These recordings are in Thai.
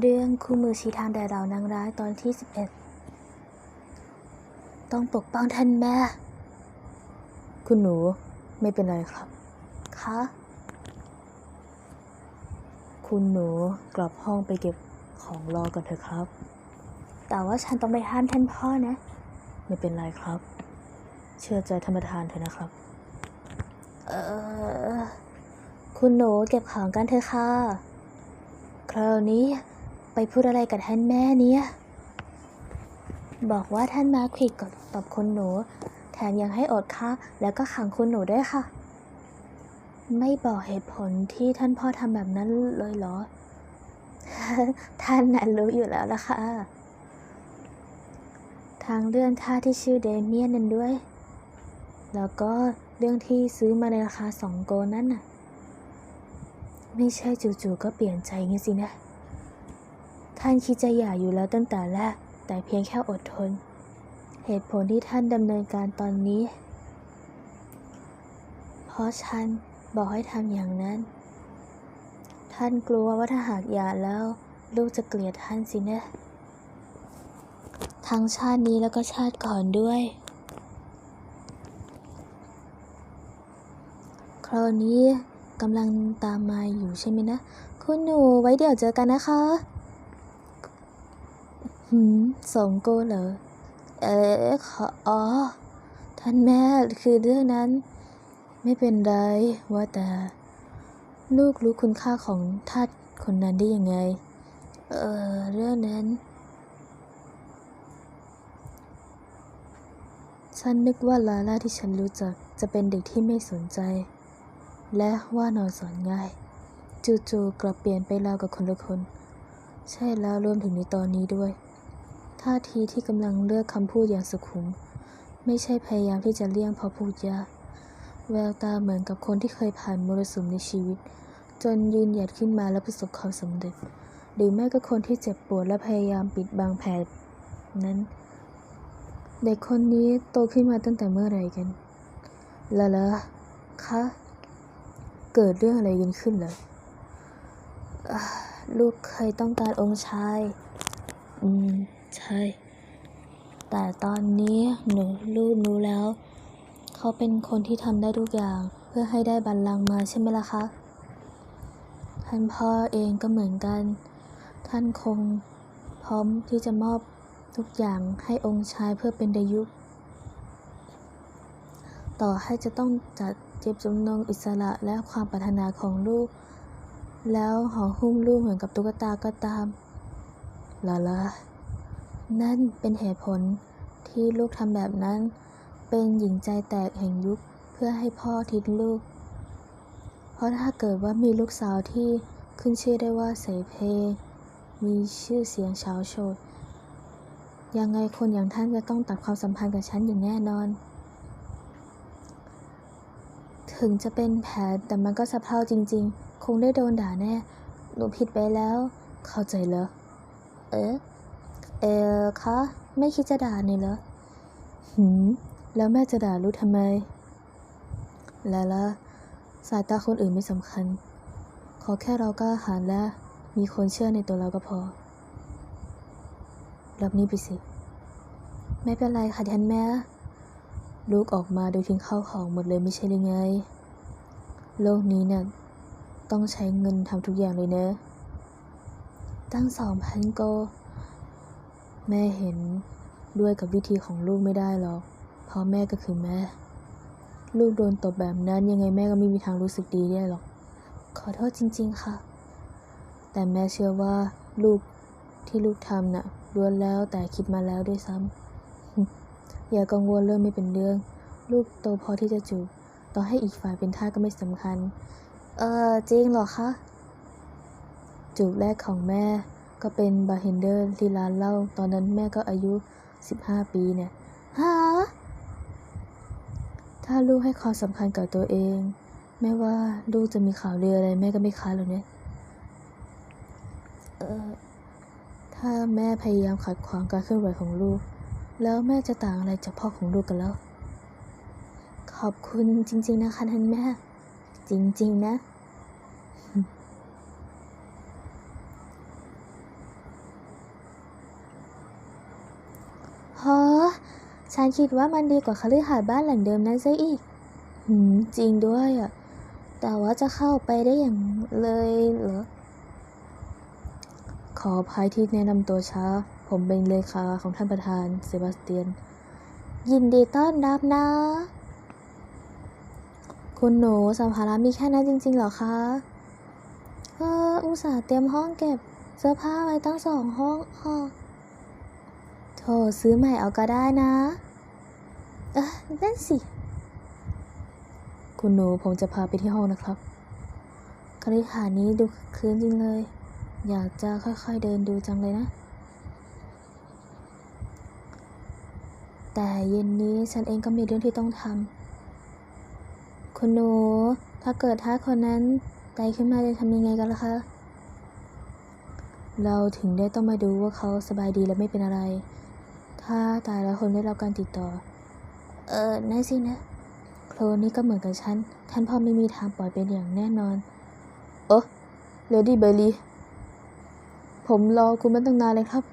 เรื่องคู่มือชี้ทางแด่เรานางร้ายตอนที่ 11 ต้องปกป้องท่านแม่ คุณหนูไม่เป็นไรครับ คะ คุณหนูกลับห้องไปเก็บของรอก่อนเถอะครับ แต่ว่าฉันต้องไปห้ามท่านพ่อนะ ไม่เป็นไรครับ เชื่อใจธรรมทานเถอะนะครับ เออ คุณหนูเก็บของกันเถอะค่ะคราวนี้ ไปพูดอะไรกับท่านแม่เนี่ย บอกว่าท่านมาควิดกับตอบคุณหนู แถมยังให้อดข้าวแล้วก็ขังคุณหนูด้วยค่ะ ไม่บอกเหตุผลที่ท่านพ่อทำแบบนั้นเลยเหรอ ท่านนั้นรู้อยู่แล้วล่ะค่ะทางเรื่องท่าที่ชื่อเดเมียนนั่นด้วย แล้วก็เรื่องที่ซื้อมาในราคาสองโกลนั่นน่ะ ไม่ใช่จู่ๆก็เปลี่ยนใจงี้สินะ ท่านคิดจะหย่าอยู่แล้วตั้งแต่แรก แต่เพียงแค่อดทน เหตุผลที่ท่านดำเนินการตอนนี้ เพราะฉันบอกให้ทำอย่างนั้น ท่านกลัวว่าถ้าหากหย่าแล้ว ลูกจะเกลียดท่านสินะ ทั้งชาตินี้แล้วก็ชาติก่อนด้วย คราวนี้กำลังตามมาอยู่ใช่ไหมนะ คุณหนูไว้เดี๋ยวเจอกันนะคะ หืมสองโกเหรอ เอ๊ขออ๋อ ท่านแม่คือเรื่องนั้น ไม่เป็นไรว่าแต่ ลูกรู้คุณค่าของทาสคนนั้นได้ยังไง เออเรื่องนั้น ฉันนึกว่าลาล่าที่ฉันรู้จักจะเป็นเด็กที่ไม่สนใจ และว่านอนสอนง่าย จู่ๆกลับเปลี่ยนไปราวกับคนละคน ใช่แล้วรวมถึงในตอนนี้ด้วย ท่าทีที่กำลังเลือกคำพูดอย่างสุขุม ไม่ใช่พยายามที่จะเลี่ยงเพอพูดยาก แววตาเหมือนกับคนที่เคยผ่านมรสุมในชีวิต จนยืนหยัดขึ้นมาและประสบความสำเร็จ หรือไม่ก็คนที่เจ็บปวดและพยายามปิดบังแผลนั้น เด็กคนนี้โตขึ้นมาตั้งแต่เมื่อไหร่กันละละคะ เกิดเรื่องอะไรกันขึ้นเหรอลูกเคยต้องการองค์ชาย อืม ใช่ แต่ตอนนี้หนูลูกรู้แล้ว เขาเป็นคนที่ทำได้ทุกอย่างเพื่อให้ได้บัลลังก์มาใช่ไหมล่ะคะ ท่านพ่อเองก็เหมือนกัน ท่านคงพร้อมที่จะมอบทุกอย่างให้องค์ชายเพื่อเป็นดายุคต่อให้จะต้องจัดเจ็บจำนงอิสระและความปรารถนาของลูก แล้วห่อหุ้มลูกเหมือนกับตุ๊กตาก็ตามลาลา นั่นเป็นเหตุผลที่ลูกทำแบบนั้น เป็นหญิงใจแตกแห่งยุคเพื่อให้พ่อทิ้งลูก เพราะถ้าเกิดว่ามีลูกสาวที่ขึ้นชื่อได้ว่าเสเพ มีชื่อเสียงเฉาโฉดยังไงคนอย่างท่านจะต้องตัดความสัมพันธ์กับฉันอย่างแน่นอน ถึงจะเป็นแผลแต่มันก็สะเพร่าจริง ๆ คงได้โดนด่าแน่ หนูผิดไปแล้ว เข้าใจเหรอ เอ๊ะ เออคะ ไม่คิดจะด่านี่เหรอ หืม แล้วแม่จะด่าลูกทำไมแล้วล่ะสายตาคนอื่นไม่สำคัญ ขอแค่เรากล้าหาญและมีคนเชื่อในตัวเราก็พอ รับนี่ไปสิ ไม่เป็นไรค่ะท่านแม่ ลูกออกมาโดยทิ้งข้าวของหมดเลยไม่ใช่หรือไง โลกนี้เนี่ยต้องใช้เงินทำทุกอย่างเลยเนะ ตั้งสองพันโก แม่เห็นด้วยกับวิธีของลูกไม่ได้หรอก เพราะแม่ก็คือแม่ ลูกโดนตบแบบนั้นยังไงแม่ก็ไม่มีทางรู้สึกดีได้หรอก ขอโทษจริง ๆ ค่ะ แต่แม่เชื่อว่าลูกที่ลูกทำน่ะล้วนแล้วแต่คิดมาแล้วด้วยซ้ำ อย่ากังวลเรื่องไม่เป็นเรื่อง ลูกโตพอที่จะจูบ ต่อให้อีกฝ่ายเป็นท่าก็ไม่สำคัญ เออจริงเหรอคะ จูบแรกของแม่ ก็เป็นบาร์เฮนเดอร์ที่ร้านเหล้าตอนนั้นแม่ก็อายุ 15 ปีเนี่ยฮะถ้าลูกให้ความสำคัญกับตัวเองไม่ว่าลูกจะมีข่าวเรืออะไรแม่ก็ไม่ค้านหรอกเนี่ยเออถ้าแม่พยายามขัดขวางการเคลื่อนไหวของลูก แล้วแม่จะต่างอะไรจากพ่อของลูกกันแล้ว ขอบคุณจริง ๆนะคะท่านแม่ จริง ๆ นะ ฉันคิดว่ามันดีกว่าคฤหาสน์บ้านหลังเดิมนั้นซะอีก หืม จริงด้วยอะ แต่ว่าจะเข้าไปได้อย่างเลยเหรอ ขออภัยที่แนะนำตัวช้า ผมเป็นเลขาของท่านประธานเซบาสเตียน ยินดีต้อนรับนะ คุณหนูสัมภาระมีแค่นั้นจริงๆเหรอคะเอออุตส่าห์เตรียมห้องเก็บ เสื้อผ้าไว้ตั้งสองห้องค่ะ โถซื้อใหม่เอาก็ได้นะ เออนั่นสิ คุณหนูผมจะพาไปที่ห้องนะครับคฤหาสน์นี้ดูคืนจริงเลย อยากจะค่อยๆเดินดูจังเลยนะ แต่เย็นนี้ฉันเองก็มีเรื่องที่ต้องทำ คุณหนู ถ้าเกิดท้าคนนั้นตายขึ้นมาจะทำยังไงกันล่ะคะ เราถึงได้ต้องมาดูว่าเขาสบายดีและไม่เป็นอะไร ถ้าตายแล้วคนได้รับการติดต่อ เออนั่นสินะ โคลนนี่ก็เหมือนกับฉัน ท่านพ่อไม่มีทางปล่อยเป็นอย่างแน่นอน เออเลดี้เบลลี่ ผมรอคุณมาตั้งนานเลยครับ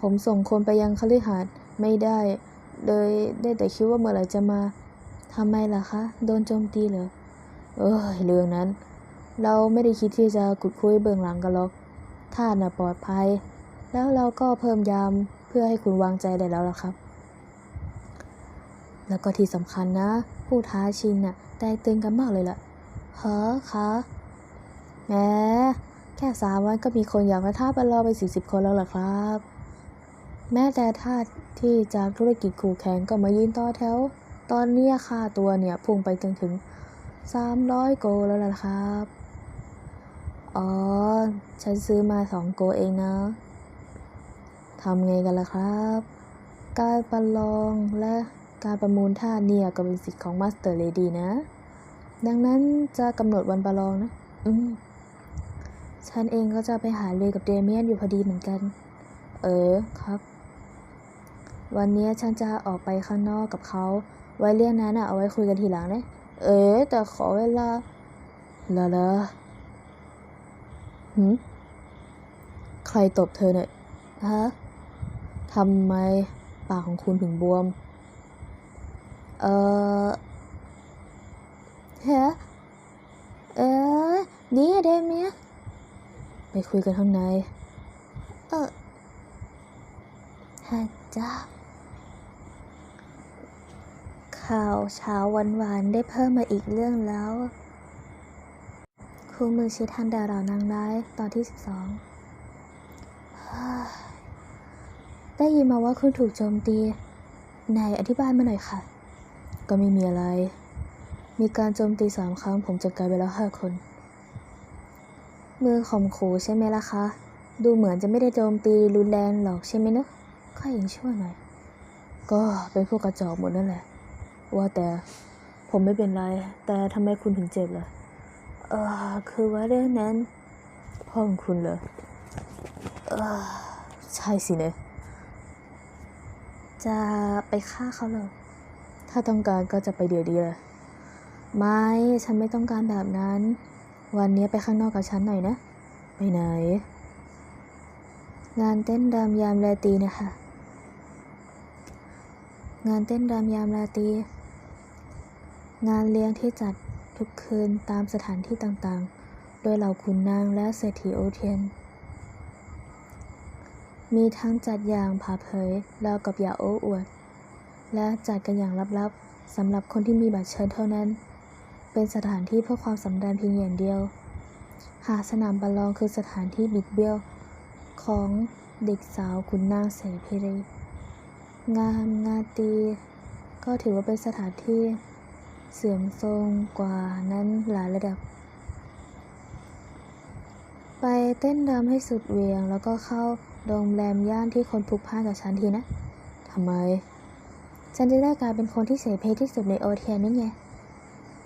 ผมส่งคนไปยังคฤหาสน์ไม่ได้ เลยได้แต่คิดว่าเมื่อไหร่จะมาทำไมล่ะคะ โดนโจมตีเหรอ เอ้ยเรื่องนั้น เราไม่ได้คิดที่จะขุดคุยเบื้องหลังกันหรอก ท่านน่ะปลอดภัย แล้วเราก็เพิ่มยามเพื่อให้คุณวางใจได้แล้วล่ะครับ แล้วก็ที่สำคัญนะ ผู้ท้าชิงน่ะแตกตื่นกันมากเลยล่ะเฮ้อคะแหมแค่สามวันก็มีคนอยากมาท้าประลองไปสี่สิบคนแล้วล่ะครับ แม้แต่ท่าที่จากธุรกิจคู่แข่งก็มายืนต่อแถว ตอนเนี้ยค่าตัวเนี่ยพุ่งไปจนถึงสามร้อยโกแล้วล่ะครับ อ๋อ ฉันซื้อมาสองโกเองนะทำไงกันล่ะครับ การประลองและการประมูลท่าเนี่ยก็เป็นสิทธิ์ของมาสเตอร์เลดี้นะ ดังนั้นจะกำหนดวันประลองนะ อืม ฉันเองก็จะไปหาเลยกับเดเมียนอยู่พอดีเหมือนกัน เออครับ วันนี้ฉันจะออกไปข้างนอกกับเขา ไว้เรื่องนั้นอะเอาไว้คุยกันทีหลังนะ เอ๋แต่ขอเวลาละละ หืมใครตบเธอเนี่ยฮะทำไมปากของคุณถึงบวม เออฮะเออนี่เดเมียไปคุยกันข้างใน เออฮัจ้าข่าวเช้าวันวานได้เพิ่มมาอีกเรื่องแล้ว คู่มือชิดทันดารา นางร้ายตอนที่สิบสองได้ยินมาว่าคุณถูกโจมตีไหนอธิบายมาหน่อยค่ะ ก็ไม่มีอะไร มีการโจมตีสามครั้ง ผมจัดการไปแล้วห้าคน มือข่มขู่ใช่ไหมล่ะคะ ดูเหมือนจะไม่ได้โจมตีรุนแรงหรอกใช่ไหมเนอะข้ายังชั่วหน่อย ก็เป็นพวกกระจอกหมดนั่นแหละ ว่าแต่ผมไม่เป็นไร แต่ทำไมคุณถึงเจ็บล่ะ เออคือว่าเรื่องนั้นพ่อของคุณเหรอเออใช่สิเนะจะไปฆ่าเขาเหรอถ้าต้องการก็จะไปเดี๋ยวดีเลยไม่ ฉันไม่ต้องการแบบนั้น วันนี้ไปข้างนอกกับฉันหน่อยนะ ไปไหน งานเต้นรำยามราตรีนะคะ งานเต้นรำยามราตรีงานเลี้ยงที่จัด ทุกคืนตามสถานที่ต่างๆ โดยเหล่าขุนนางและเศรษฐีโอเทียน มีทั้งจัดอย่างผาเผยแล้วกับอย่าโอ้อวด และจัดกันอย่างลับๆสำหรับคนที่มีบัตรเชิญเท่านั้น เป็นสถานที่เพื่อความสำราญเพียงอย่างเดียว หาสนามประลองคือสถานที่บิดเบี้ยว ของเด็กสาวขุนนางเสเพรีงามงาตี ก็ถือว่าเป็นสถานที่ เสื่อมโทรมกว่านั้นหลายระดับ ไปเต้นรำให้สุดเวียง แล้วก็เข้าโรงแรมย่านที่คนพลุกพล่านกับฉันทีนะทำไม ฉันจะได้กลายเป็นคนที่เสเพที่สุดในโอเทียนนี่ไง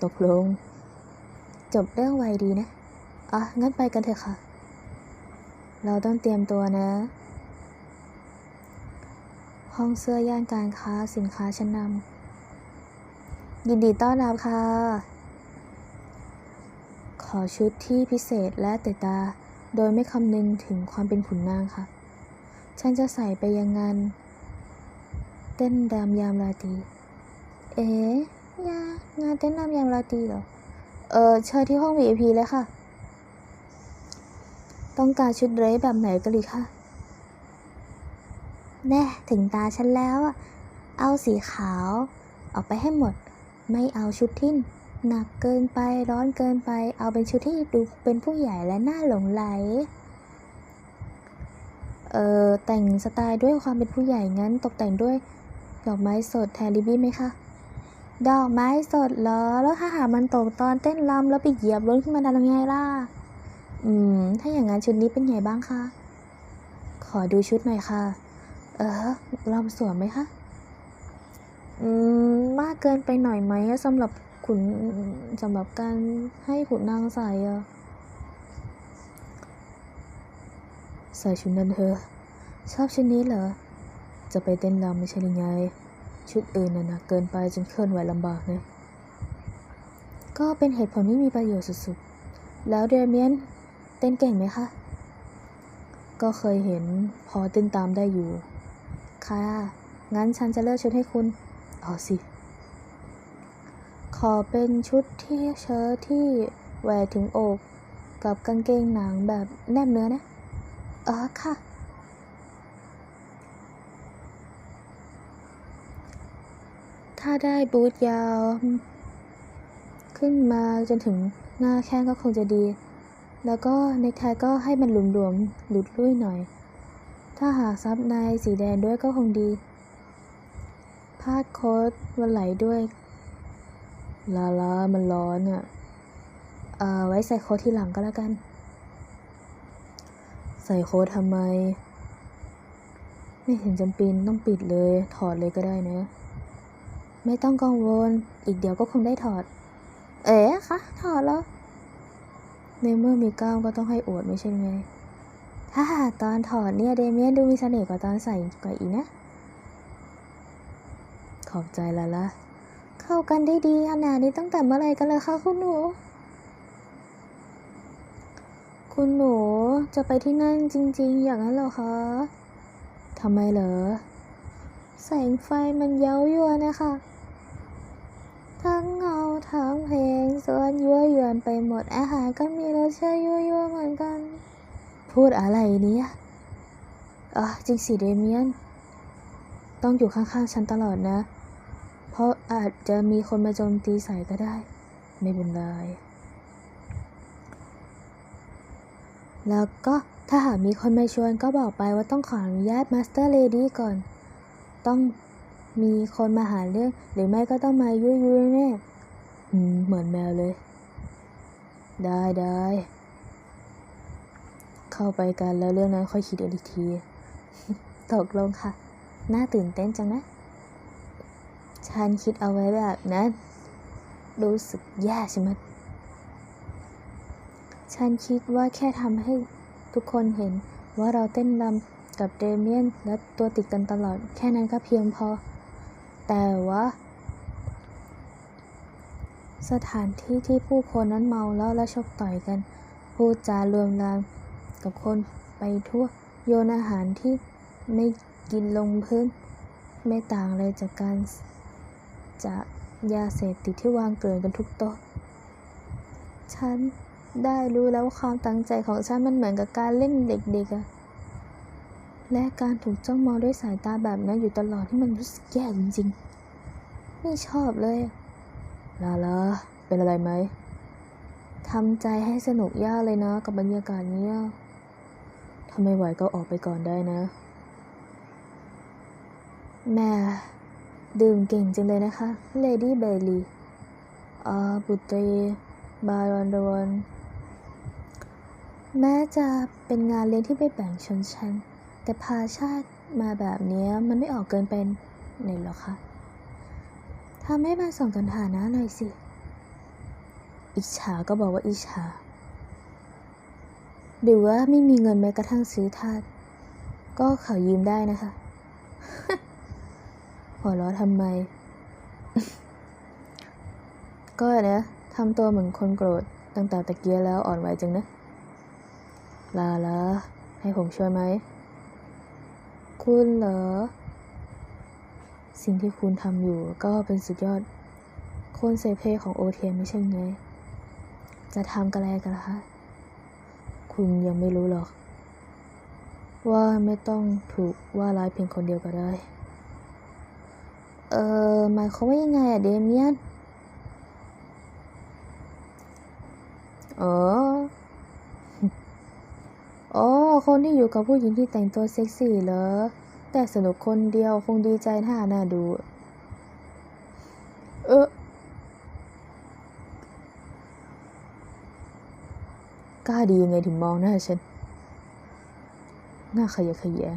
ตกลง จบเรื่องไวดีนะ อะ งั้นไปกันเถอะค่ะ เราต้องเตรียมตัวนะ ห้องเสื้อย่านการค้าสินค้าชั้นนำ ยินดีต้อนรับค่ะ ขอชุดที่พิเศษและเตะตา โดยไม่คำนึงถึงความเป็นขุนนางค่ะ ฉันจะใส่ไปยังงานเต้นดรำยามราตรี เอ๊ะงานงานเต้นดรำยามราตรีเหรอ เออเชิญที่ห้อง VIP เลยค่ะ ต้องการชุดเดรสแบบไหนกันดีคะแน่ ถึงตาฉันแล้วอะเอาสีขาว ออกไปให้หมด ไม่เอาชุดที่หนักเกินไปร้อนเกินไป เอาเป็นชุดที่ดูเป็นผู้ใหญ่และน่าหลงไหลเอ่อแต่งสไตล์ด้วยความเป็นผู้ใหญ่งั้นตกแต่งด้วยดอกไม้สดแทนริบบิ้นไหมคะ ดอกไม้สดเหรอ แล้วถ้าหามันตกตอนเต้นรำแล้วไปเหยียบล้นขึ้นมาทำยังไงล่ะ อืม ถ้าอย่างนั้นชุดนี้เป็นไงบ้างคะ ขอดูชุดหน่อยค่ะ เออลองสวมไหมคะ เกินไปหน่อยไหมสำหรับขุนสำหรับการให้ขุนนางใส่อะใส่ชุดนั้นเธอ ชอบชุดนี้เหรอ จะไปเต้นรำไม่ใช่หรือไง ชุดอื่นน่ะหนักเกินไปจนเคลื่อนไหวลำบากนะก็เป็นเหตุผลที่มีประโยชน์สุดๆ แล้วเดเมียนเต้นเก่งไหมคะ ก็เคยเห็นพอเต้นตามได้อยู่ ค่ะ งั้นฉันจะเลือกชุดให้คุณ เอาสิ ขอเป็นชุดที่เชิ้ตที่แหวกถึงอก กับกางเกงหนังแบบแนบเนื้อนะ เออค่ะ ถ้าได้บูทยาว ขึ้นมาจนถึงหน้าแข้งก็คงจะดี แล้วก็เนคไทก็ให้มันหลวมๆหลุดลุ่ยหน่อย ถ้าหากซับในสีแดงด้วยก็คงดี พาดโค้ดวันไหลด้วย ลาลามันร้อนอะ่ะเอ่อไว้ใส่โค้ดที่หลังก็แล้วกัน ใส่โค้ดทำไม ไม่เห็นจำเป็นต้องปิดเลย ถอดเลยก็ได้นะ ไม่ต้องกังวล อีกเดี๋ยวก็คงได้ถอด เอ๋คะถอดแล้ว ในเมื่อมีกล้ามก็ต้องให้อวดไม่ใช่ไง ถ้าหาตอนถอดเนี่ยเดเมียนดูมีเสน่ห์กว่าตอนใส่กว่าอีกนะ ขอบใจละละ เข้ากันได้ดีขนาดนี้ตั้งแต่เมื่อไหร่กันเลยคะคุณหนู คุณหนูจะไปที่นั่นจริง ๆ อย่างนั้นเหรอคะทำไมเหรอ แสงไฟมันเย้ายวนนะคะ ทั้งเงาทั้งเพลงส่วนยั่วยวนไปหมดอาหารก็มีรสชาติยั่วยวๆเหมือนกัน พูดอะไรเนี่ยอ๋อจริงสิเดเมียน ต้องอยู่ข้างๆฉันตลอดนะ เพราะอาจจะมีคนมาโจมตีใส่ก็ได้ ไม่เป็นไร แล้วก็ถ้าหากมีคนมาชวนก็บอกไปว่าต้องขออนุญาตมาสเตอร์เลดี้ก่อน ต้องมีคนมาหาเรื่อง หรือไม่ก็ต้องมายุยยุยแน่เหมือนแมวเลย ได้ได้เข้าไปกันแล้วเรื่องนั้นค่อยคิดอีกที ตกลงค่ะ น่าตื่นเต้นจังนะ ฉันคิดเอาไว้แบบนั้น รู้สึกแย่ใช่ไหมฉันคิดว่าแค่ทำให้ทุกคนเห็นว่าเราเต้นรำกับเดเมียนและตัวติดกันตลอด แค่นั้นก็เพียงพอ แต่ว่า สถานที่ที่ผู้คนนั้นเมาแล้วและชกต่อยกัน พูดจารวมรามกับคนไปทั่วโยนอาหารที่ไม่กินลงพื้น ไม่ต่างเลยจากการ จากยาเสพติดที่วางเกลื่อนกันทุกโต๊ะ ฉันได้รู้แล้วว่าความตั้งใจของฉันมันเหมือนกับการเล่นเด็กๆอะและการถูกจ้องมองด้วยสายตาแบบนั้นอยู่ตลอดที่มันรู้สึกแย่จริงๆ ไม่ชอบเลย ลาลาเป็นอะไรไหมทำใจให้สนุกยากเลยนะกับบรรยากาศเนี้ยถ้าไม่ไหวก็ออกไปก่อนได้นะ แม่ ดื่มเก่งจังเลยนะคะ เลดี้เบลลี่อาบุตรีบารอนดวนแม้จะเป็นงานเลี้ยงที่ไม่แบ่งชนชั้น แต่พาชาติมาแบบนี้มันไม่ออกเกินเป็นไหนหรอคะทำให้มันส่งกันฐานะหน่อยสิ อิจฉาก็บอกว่าอิจฉา หรือว่าไม่มีเงินแม้กระทั่งซื้อทาสก็ขอยืมได้นะคะ หัวเราะทำไม ก็นะทำตัวเหมือนคนโกรธตั้งแต่ตะเกียแล้วอ่อนไหวจังนะ ลาละให้ผมช่วยไหม คุณเหรอ สิ่งที่คุณทำอยู่ก็เป็นสุดยอด คนเซเพของโอเทียนไม่ใช่ไง จะทำกันอะไรกันล่ะคะ คุณยังไม่รู้หรอก ว่าไม่ต้องถูกว่าร้ายเพียงคนเดียวก็ได้ เออหมายความว่ายังไงอะเดเมียนอ๋ออ๋อคนที่อยู่กับผู้หญิงที่แต่งตัวเซ็กซี่เหรอ แต่สนุกคนเดียวคงดีใจท่าหน้าดู เออ กล้าดียังไงถึงมองหน้าฉัน หน้าขยะขยะ